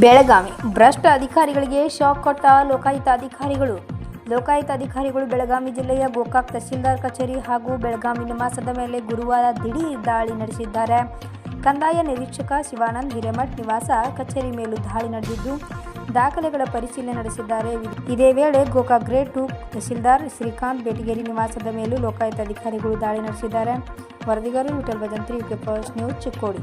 ಬೆಳಗಾವಿ. ಭ್ರಷ್ಟ ಅಧಿಕಾರಿಗಳಿಗೆ ಶಾಕ್ ಕೊಟ್ಟ ಲೋಕಾಯುಕ್ತ ಅಧಿಕಾರಿಗಳು. ಲೋಕಾಯುಕ್ತ ಅಧಿಕಾರಿಗಳು ಬೆಳಗಾವಿ ಜಿಲ್ಲೆಯ ಗೋಕಾಕ್ ತಹಸೀಲ್ದಾರ್ ಕಚೇರಿ ಹಾಗೂ ಬೆಳಗಾವಿ ನಿವಾಸದ ಮೇಲೆ ಗುರುವಾರ ದಿಢೀರ್ ದಾಳಿ ನಡೆಸಿದ್ದಾರೆ. ಕಂದಾಯ ನಿರೀಕ್ಷಕ ಶಿವಾನಂದ್ ಹಿರೇಮಠ್ ನಿವಾಸ ಕಚೇರಿ ಮೇಲೂ ದಾಳಿ ನಡೆದಿದ್ದು, ದಾಖಲೆಗಳ ಪರಿಶೀಲನೆ ನಡೆಸಿದ್ದಾರೆ. ಇದೇ ವೇಳೆ ಗೋಕಾಕ್ ಗ್ರೇಡ್ ಟು ತಹಸೀಲ್ದಾರ್ ಶ್ರೀಕಾಂತ್ ಬೇಟಿಗೇರಿ ನಿವಾಸದ ಮೇಲೂ ಲೋಕಾಯುಕ್ತ ಅಧಿಕಾರಿಗಳು ದಾಳಿ ನಡೆಸಿದ್ದಾರೆ. ವರದಿಗಾರರು ವಿಠಲ್ ಭಜಂತ್ರಿ, ಯುಕೆ ನ್ಯೂಸ್ ಚಿಕ್ಕೋಡಿ.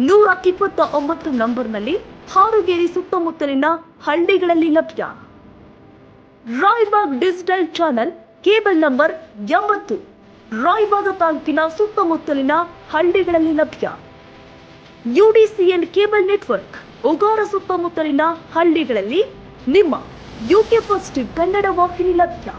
ನೂರ ಇಪ್ಪತ್ತ ಒಂಬತ್ತು ನಂಬರ್ನಲ್ಲಿ ಹಾರುಗೇರಿ ಸುತ್ತಮುತ್ತಲಿನ ಹಳ್ಳಿಗಳಲ್ಲಿ ಲಭ್ಯ. Raybag digital channel cable number ಎಂಬತ್ತು. ರಾಯ್ಬಾಗ ತಾಲೂಕಿನ ಸುತ್ತಮುತ್ತಲಿನ ಹಳ್ಳಿಗಳಲ್ಲಿ ಲಭ್ಯ. ಯುಡಿಸಿಎನ್ ಕೇಬಲ್ ನೆಟ್ವರ್ಕ್ ಉಗಾರ ಸುತ್ತಮುತ್ತಲಿನ ಹಳ್ಳಿಗಳಲ್ಲಿ ನಿಮ್ಮ ಯುಕೆ ಫಸ್ಟ್ ಕನ್ನಡ ವಾಹಿನಿ ಲಭ್ಯ.